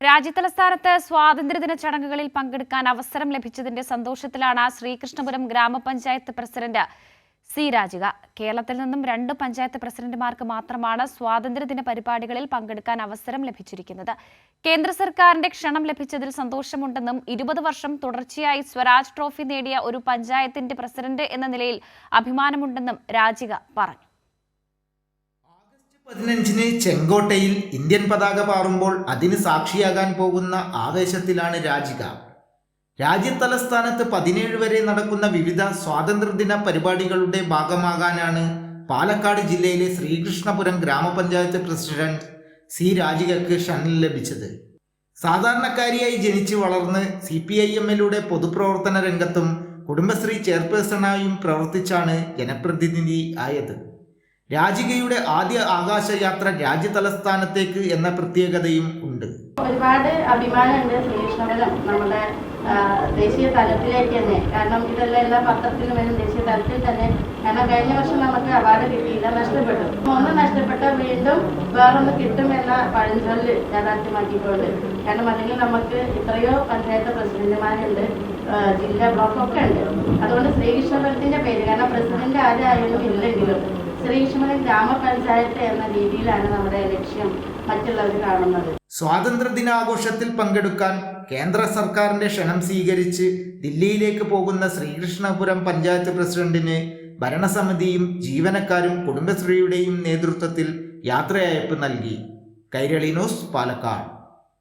രാജ്യതലസ്ഥാനത്ത് സ്വാതന്ത്ര്യദിന ചടങ്ങുകളിൽ പങ്കെടുക്കാൻ അവസരം ലഭിച്ചതിന്റെ സന്തോഷത്തിലാണ് ശ്രീകൃഷ്ണപുരം ഗ്രാമപഞ്ചായത്ത് പ്രസിഡന്റ് സി രാജിക. കേരളത്തിൽ നിന്നും രണ്ട് പഞ്ചായത്ത് പ്രസിഡന്റുമാർക്ക് മാത്രമാണ് സ്വാതന്ത്ര്യദിന പരിപാടികളിൽ പങ്കെടുക്കാൻ അവസരം ലഭിച്ചിരിക്കുന്നത്. കേന്ദ്ര സർക്കാരിന്റെ ക്ഷണം ലഭിച്ചതിൽ സന്തോഷമുണ്ടെന്നും ഇരുപത് വർഷം തുടർച്ചയായി സ്വരാജ് ട്രോഫി നേടിയ ഒരു പഞ്ചായത്തിന്റെ പ്രസിഡന്റ് എന്ന നിലയിൽ അഭിമാനമുണ്ടെന്നും രാജിക പറഞ്ഞു. പതിനഞ്ചിന് ചെങ്കോട്ടയിൽ ഇന്ത്യൻ പതാക പാറുമ്പോൾ അതിന് സാക്ഷിയാകാൻ പോകുന്ന ആവേശത്തിലാണ് രാജിക. രാജ്യതലസ്ഥാനത്ത് പതിനേഴ് വരെ നടക്കുന്ന വിവിധ സ്വാതന്ത്ര്യദിന പരിപാടികളുടെ ഭാഗമാകാനാണ് പാലക്കാട് ജില്ലയിലെ ശ്രീകൃഷ്ണപുരം ഗ്രാമപഞ്ചായത്ത് പ്രസിഡന്റ് സി രാജികക്ക് ഷണിൽ ലഭിച്ചത്. സാധാരണക്കാരിയായി ജനിച്ചു വളർന്ന് സി പി ഐ എമ്മിലൂടെ പൊതുപ്രവർത്തന രംഗത്തും കുടുംബശ്രീ ചെയർപേഴ്സണായും പ്രവർത്തിച്ചാണ് ജനപ്രതിനിധി ആയത് രാജികയുടെ ആദ്യ ആകാശയാത്ര രാജ്യ തലസ്ഥാനത്തേക്ക് എന്ന പ്രത്യേകതയും ഉണ്ട്. ഒരുപാട് അഭിമാനമുണ്ട് ശ്രീകൃഷ്ണപുരം നമ്മുടെ ദേശീയ തലത്തിലേക്ക് തന്നെ. കാരണം ഇതെല്ലാം എല്ലാ പത്രത്തിലും വരും. ദേശീയ തലത്തിൽ തന്നെ. കാരണം കഴിഞ്ഞ വർഷം നമുക്ക് അവാർഡ് കിട്ടിയില്ല. നഷ്ടപ്പെട്ടു. ഒന്ന് നഷ്ടപ്പെട്ട വീണ്ടും വേറൊന്ന് കിട്ടും എന്ന പഴഞ്ചൊല്ല് യാഥാർത്ഥ്യമാക്കിയിട്ടുണ്ട് കാരണം അല്ലെങ്കിൽ നമുക്ക് എത്രയോ പഞ്ചായത്ത് പ്രസിഡന്റുമാരുണ്ട് ജില്ലാ ബ്ലോക്കൊക്കെ ഉണ്ട്. അതുകൊണ്ട് ശ്രീകൃഷ്ണപുരത്തിന്റെ പേര്. കാരണം പ്രസിഡന്റ് ആരായാലും ഇല്ലെങ്കിലും ശ്രീകൃഷ്ണപുരം ഗ്രാമപഞ്ചായത്ത് എന്ന രീതിയിലാണ് നമ്മുടെ ലക്ഷ്യം മറ്റുള്ളവർ കാണുന്നത്. സ്വാതന്ത്ര്യ ദിനാഘോഷത്തിൽ പങ്കെടുക്കാൻ കേന്ദ്ര സർക്കാരിന്റെ ക്ഷണം സ്വീകരിച്ച് ദില്ലിയിലേക്ക് പോകുന്ന ശ്രീകൃഷ്ണപുരം പഞ്ചായത്ത് പ്രസിഡന്റിന് ഭരണസമിതിയും ജീവനക്കാരും കുടുംബശ്രീയുടെയും നേതൃത്വത്തിൽ യാത്രയയപ്പ് നൽകി. കൈരളി ന്യൂസ് പാലക്കാട്.